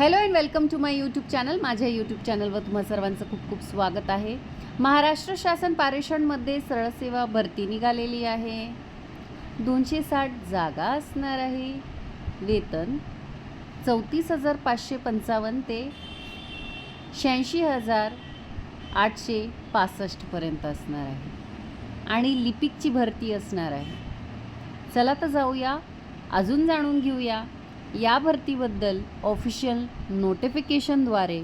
Hello and welcome to my YouTube channel माझ्या YouTube चॅनलवर तुम्हा सर्वांचं खूप खूप स्वागत आहे. महाराष्ट्र शासन पारेषणमध्ये सरळसेवा भरती निघालेली आहे. दोनशे साठ जागा असणार आहे. वेतन चौतीस हजार पाचशे पंचावन्न ते शहाऐंशी हजार आठशे पासष्टपर्यंत असणार आहे. आणि लिपिकची भरती असणार आहे. चला तर जाऊया. अजून जाणून घेऊया. या भरतीबद्दल ऑफिशियल नोटिफिकेशनद्वारे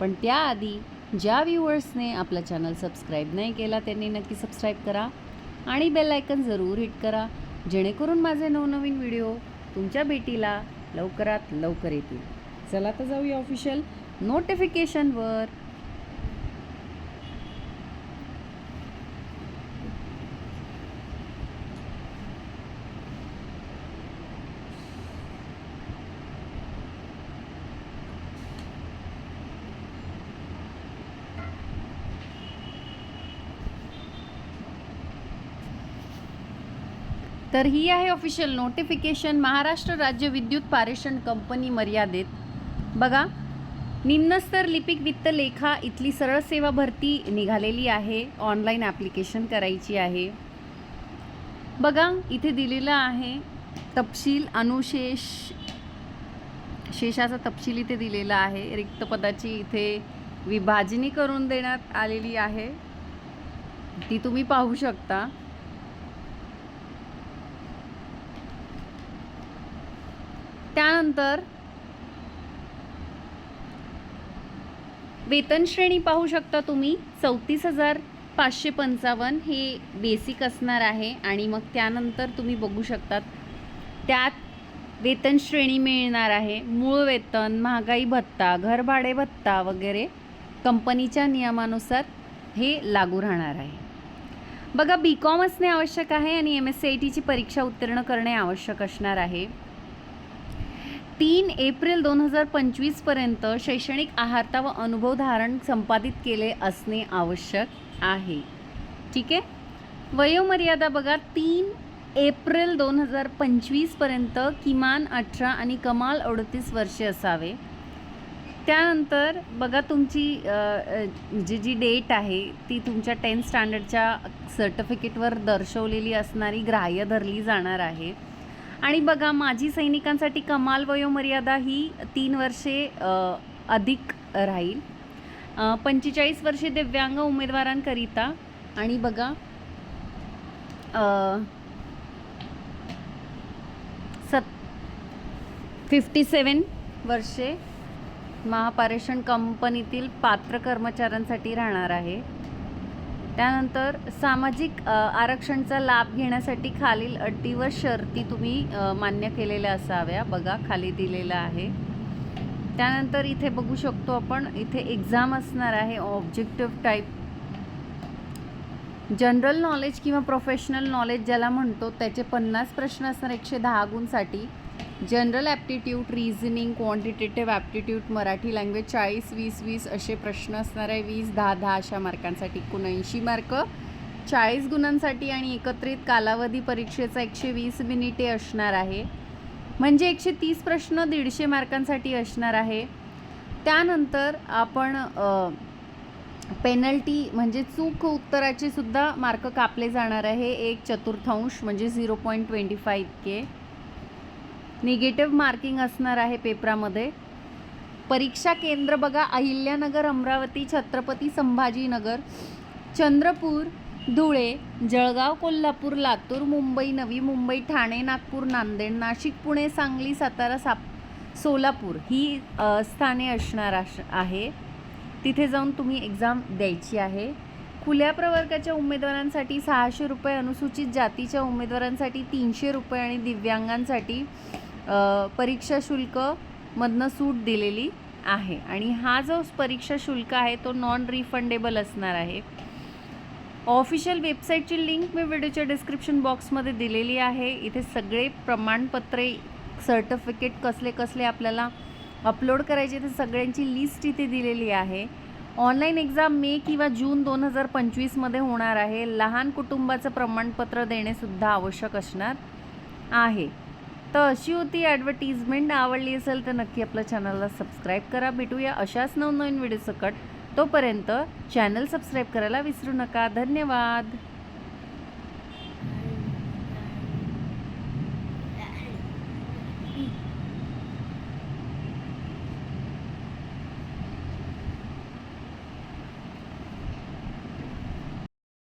पण त्याआधी ज्या व्ह्यूअर्सने आपला चॅनल सबस्क्राईब नाही केला त्यांनी नक्की सबस्क्राईब करा आणि बेल आयकन जरूर हिट करा जेणेकरून माझे नवनवीन व्हिडिओ तुमच्या भेटीला लवकरात लवकर येतील. चला तर जाऊया ऑफिशियल नोटिफिकेशनवर तर ही आहे ऑफिशियल नोटिफिकेशन महाराष्ट्र राज्य विद्युत पारेषण कंपनी मर्यादित. बघा निम्नस्तर लिपिक वित्त लेखा इथली सरळ सेवा भरती निघालेली आहे ऑनलाईन ॲप्लिकेशन करायची आहे. बघा इथे दिलेलं आहे तपशील अनुशेष शेषाचा तपशील इथे दिलेला आहे. रिक्त पदाची इथे विभाजनी करून देण्यात आलेली आहे. ती तुम्ही पाहू शकता. त्यानंतर वेतन श्रेणी पाहू शकता तुम्ही. चौतीस हजार पाचशे पंचावन्न हे बेसिक असणार आहे आणि मग त्यानंतर तुम्ही बघू शकतात त्यात वेतन श्रेणी मिळणार आहे. मूळ वेतन महागाई भत्ता घरभाडे भत्ता वगैरे कंपनीच्या नियमानुसार हे लागू राहणार आहे. बघा बी कॉम असणे आवश्यक आहे आणि एम एस सी आय टीची परीक्षा उत्तीर्ण करणे आवश्यक असणार आहे. तीन एप्रिल दोन हजार पंचवीसपर्यंत शैक्षणिक आहारता व अनुभव धारण संपादित केले असणे आवश्यक आहे. ठीक आहे? वयोमर्यादा बघा तीन एप्रिल दोन हजार पंचवीसपर्यंत किमान अठरा आणि कमाल अडतीस वर्षे असावे. त्यानंतर बघा तुमची जी म्हणजे जी डेट आहे ती तुमच्या टेन्थ स्टँडर्डच्या सर्टिफिकेटवर दर्शवलेली असणारी ग्राह्य धरली जाणार आहे. आणि बघा माजी सैनिकांसाठी कमाल वयोमर्यादा ही तीन वर्षे अधिक राहील. पंचेचाळीस वर्षे दिव्यांग उमेदवारांकरिता आणि बघा सत फिफ्टी सेवन वर्षे महापारेषण कंपनीतील पात्र कर्मचाऱ्यांसाठी राहणार आहे. त्यानंतर सामाजिक आरक्षणचा लाभ घेण्यासाठी खालील अटी व शर्ती तुम्ही मान्य केलेल्या असाव्या. बघा खाली दिलेलं आहे. त्यानंतर इथे बघू शकतो आपण इथे एक्झाम असणार आहे ऑब्जेक्टिव्ह टाईप जनरल नॉलेज किंवा प्रोफेशनल नॉलेज ज्याला म्हणतो त्याचे पन्नास प्रश्न असणार एकशे दहा गुणसाठी. General aptitude reasoning quantitative aptitude Marathi language चाळीस वीस वीस असे प्रश्न असणार आहे वीस दहा दहा अशा मार्कांसाठी एकोणऐंशी मार्क. चाळीस गुणांसाठी आणि एकत्रित कालावधी परीक्षेचा एकशे वीस मिनिटे असणार आहे. म्हणजे एकशे तीस प्रश्न दीडशे मार्कांसाठी असणार आहे. त्यानंतर आपण पेनल्टी म्हणजे चूक उत्तराचे सुद्धा मार्क कापले जाणार आहे. एक चतुर्थांश म्हणजे झिरो पॉईंट ट्वेंटी फाय इतके. निगेटिव्ह मार्किंग असणार आहे पेपरामध्ये. परीक्षा केंद्र बघा अहिल्यानगर अमरावती छत्रपती संभाजीनगर चंद्रपूर धुळे जळगाव कोल्हापूर लातूर मुंबई नवी मुंबई ठाणे नागपूर नांदेड नाशिक पुणे सांगली सातारा साप सोलापूर ही स्थाने असणार आहे. तिथे जाऊन तुम्ही एक्झाम द्यायची आहे. खुल्या प्रवर्गाच्या उमेदवारांसाठी सहाशे रुपये अनुसूचित जातीच्या उमेदवारांसाठी तीनशे रुपये आणि दिव्यांगांसाठी परीक्षा शुल्कमधनं सूट दिलेली आहे. आणि हा जो परीक्षा शुल्क आहे तो नॉन रिफंडेबल असणार आहे. ऑफिशियल वेबसाईटची लिंक मी व्हिडिओच्या डिस्क्रिप्शन बॉक्समध्ये दिलेली आहे. इथे सगळे प्रमाणपत्रे सर्टिफिकेट कसले कसले आपल्याला अपलोड करायचे ते सगळ्यांची लिस्ट इथे दिलेली आहे. ऑनलाईन एक्झाम मे किंवा जून दोन हजार पंचवीसमध्ये होणार आहे. लहान कुटुंबाचं प्रमाणपत्र देणेसुद्धा आवश्यक असणार आहे. तर अशी होती ॲडव्हर्टिजमेंट आवडली असेल तर नक्की आपल्या चॅनलला सबस्क्राईब करा. भेटूया अशाच नवनवीन व्हिडिओ सकट. तोपर्यंत चॅनल सबस्क्राईब करायला विसरू नका. धन्यवाद.